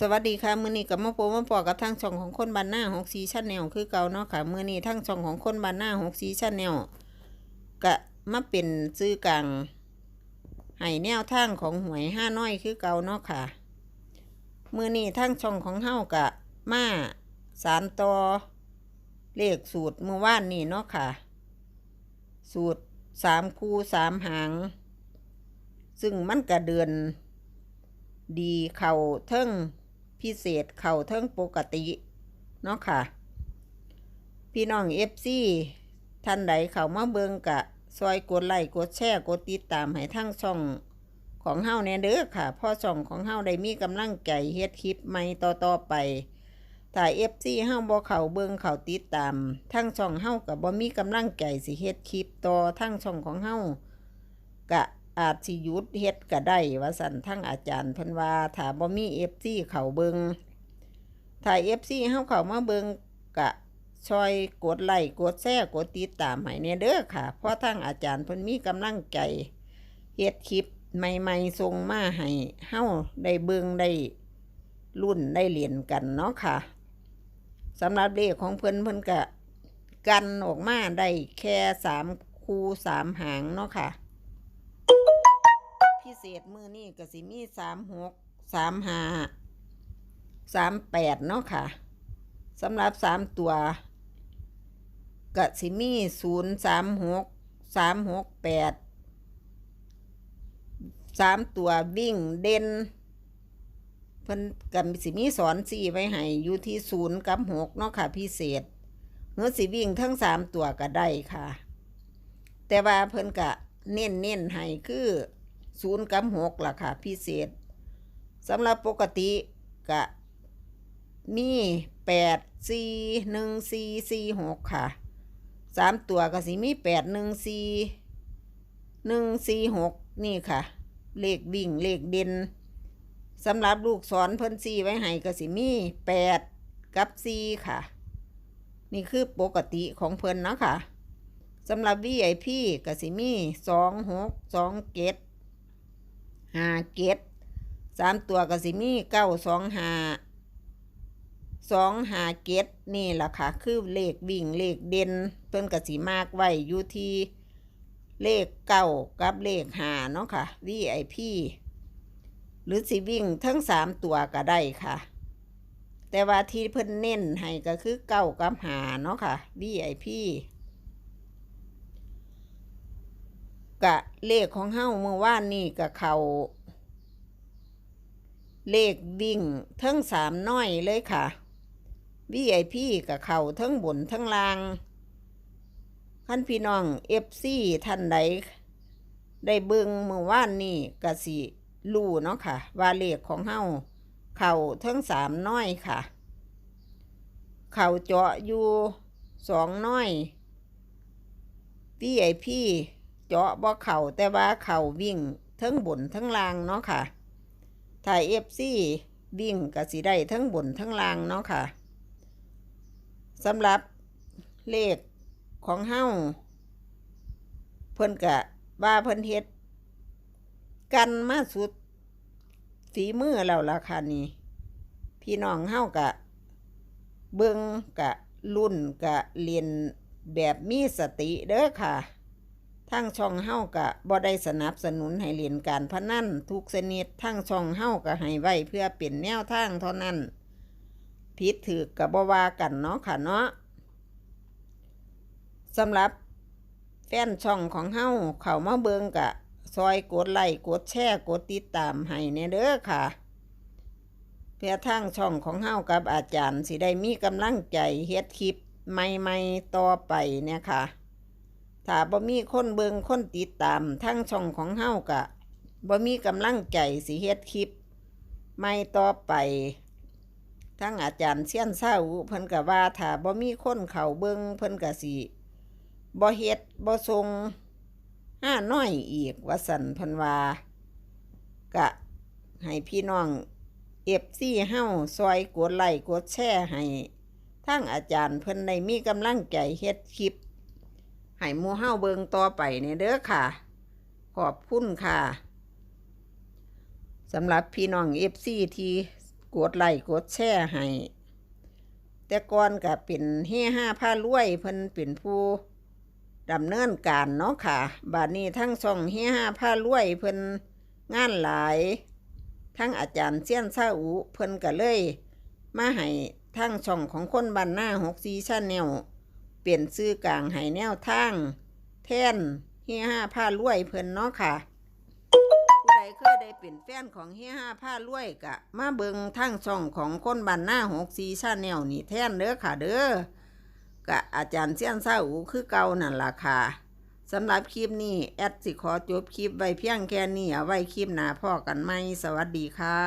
สวัสดีค่ะมือนี้กับมาโปมาปอกับทางช่องของคนบ้านหน้าหกสีชั้นแนวคือเก่าเนาะค่ะมือนี้ทางช่องของคนบ้านหน้าหกสีชั้นแนวก็มาเป็นซื้อกลางให้แนวทางของหวยห้าน้อยคือเก่าเนาะค่ะมือนี้ทางช่องของเฮากะมาสารต่อเลขสูตรเมื่อวานนี้เนาะค่ะ สูตรสามคู่สามหาง ซึ่งมันก็เดือนดีเข่าเทิง พิเศษเข่าเทิงปกติ เนาะค่ะ พี่น้องเอฟซีท่านใดเข้ามาเบิงกะซอยกดไลค์กดแชร์กดติดตามให้ทั้งช่องของเฮาแน่เด้อค่ะพ่อช่องของเฮาได้มีกำลังใจเฮ็ดคลิปใหม่ต่อๆไปถ้าเอฟซีเฮาบ่เข้าเบิงเข้าติดตามทั้งช่องเฮาก็บ่มีกำลังใจสิเฮ็ดคลิปต่อทั้งช่องของเฮากะ อาจสิหยุดเฮ็ดก็ได้ว่าสั่นทั้งอาจารย์เพิ่นว่าถ้าบ่มี FC เข้าเบิงถ้า FC เฮาเข้ามาเบิงก็ช่วยกดไลค์กดแชร์กดติดตามให้แน่เด้อค่ะ เพราะทั้งอาจารย์เพิ่นมีกำลังใจเฮ็ดคลิปใหม่ๆส่งมาให้เฮาได้เบิงได้รุ่นได้เรียนกันเนาะค่ะสำหรับเลขของเพิ่นเพิ่นก็กันออกมาได้แค่สามคู่สามหางเนาะค่ะ เศษมือนี่ก็สิมีสามหกสามห้าสามแปดเนาะค่ะสำหรับสามตัวก็สิมีศูนย์สามหกสามหกแปดสามตัววิ่งเด่นเพิ่นกับสิมีสอนสี่ไว้ให้อยู่ที่ศูนย์กับหกเนาะค่ะพิเศษเนื้อสิวิ่งทั้งสามตัวก็ได้ค่ะ แต่ว่าเพิ่นกะเน้นเน้นให้คือ ศูนย์กับหกล่ะค่ะ พิเศษสำหรับปกติกะมีแปดสี่หนึ่งสี่สี่หกค่ะสามตัวก็สิมีแปดหนึ่งสี่หนึ่งสี่หกนี่ค่ะ เลขวิ่งเลขเด่นสำหรับลูกศรเพิ่นสี่ไว้ให้ก็สิมีแปดกับสี่ค่ะ นี่คือปกติของเพิ่นเนาะค่ะสำหรับ VIP ก็สิมีสองหกสองเกต ห้าเกตสามตัวก็สิมีเก้าสองห้าสองหาเกตนี่แหละค่ะ คือเลขวิ่งเลขเด่นเพิ่นก็สิมากไว้อยู่ที่เลขเก้ากับเลขหาเนาะค่ะ VIP หรือสิวิ่งทั้งสามตัวก็ได้ค่ะ แต่ว่าที่เพิ่นเน้นให้ก็คือเก้ากับหาเนาะค่ะ VIP กะเลขของเฮ้าเมื่อวานนี่กะเขาเลขวิ่งทั้งสามน้อยเลยค่ะ VIP กะเขาทั้งบนทั้งล่างท่านพี่น้อง FC ท่านใดได้เบิงเมื่อวานนี่กะสิรู้เนาะค่ะ ว่าเลขของเฮาเขาทั้งสามน้อยค่ะ เขาเจาะอยู่สองน้อย VIP เจาะบ่เข่าแต่ว่าเข่าวิ่งทั้งบนทั้งล่างเนาะค่ะถ้าเอฟซีวิ่งก็สิได้ทั้งบนทั้งล่างเนาะค่ะสำหรับเลขของเฮาเพิ่นกะว่าเพิ่นเฮ็ดกันมาสุดฝีมือแล้วล่ะค่ะนี่พี่น้องเฮากะเบิ่งกะรุ่นกะเรียนแบบมีสติเด้อค่ะ ทั้งช่องเฮากะบ่ได้สนับสนุนให้เรียนการพนันทุกชนิดทั้งช่องเฮากะให้ไว้เพื่อเป็นแนวทางเท่านั้นผิดถือกะบ่ว่ากันเนาะค่ะเนาะสำหรับแฟนช่องของเฮาเข้ามาเบิงกะซอยกดไลค์กดแชร์กดติดตามให้แน่เด้อค่ะ เพื่อทางช่องของเฮากับอาจารย์สิได้มีกำลังใจเฮ็ดคลิปใหม่ๆต่อไปเนี่ยค่ะ ถ้าบ่มีคนเบิงคนติดตามทั้งช่องของเฮากะบ่มีกำลังใจสิเฮ็ดคลิปใหม่ต่อไปทั้งอาจารย์เสี้ยนเศร้าเพิ่นก็ว่าถ้าบ่มีคนเข้าเบิงเพิ่นก็สิบ่เฮ็ดบ่ส่งห้าน้อยอีกว่าสันเพิ่นว่ากะให้พี่น้องเอฟซีเฮาซอยกดไลค์กดแชร์ให้ทั้งอาจารย์เพิ่นได้มีกำลังใจเฮ็ดคลิป ให้หมู่เฮาเบิงต่อไปเนี่ยเด้อค่ะ ขอบคุณค่ะสำหรับพี่น้องเอฟซีที่กดไลค์กดแชร์ให้แต่ก่อนก็เป็นเฮห้าผ้ารวยเพิ่นเป็นผู้ดำเนินการเนาะค่ะบาดนี้ทั้งช่องเฮห้าผ้ารวยเพิ่นงานหลาย ทั้งอาจารย์เซียนซาอุเพิ่นก็เลย มาให้ทั้งช่องของคนบ้านหน้าหกซีชาแนล เปลี่ยนซื้อกลางให้แนวทางแท่นเฮห้าผ้ารวยเพิ่นเนาะค่ะ ผู้ใดเคยได้เป็นแฟนของเฮียห้าผ้ารวยกะ มาเบิงทั้งช่องของคนบ้านหน้าหกซีชาแนลนี่แท่นเด้อค่ะเด้อกะอาจารย์เซียนซาอูคือเก่านั่นล่ะค่ะสำหรับคลิปนี้แอดสิขอจบคลิปไว้เพียงแค่นี้เอาไว้คลิปหน้าพ่อกันไหมสวัสดีค่ะ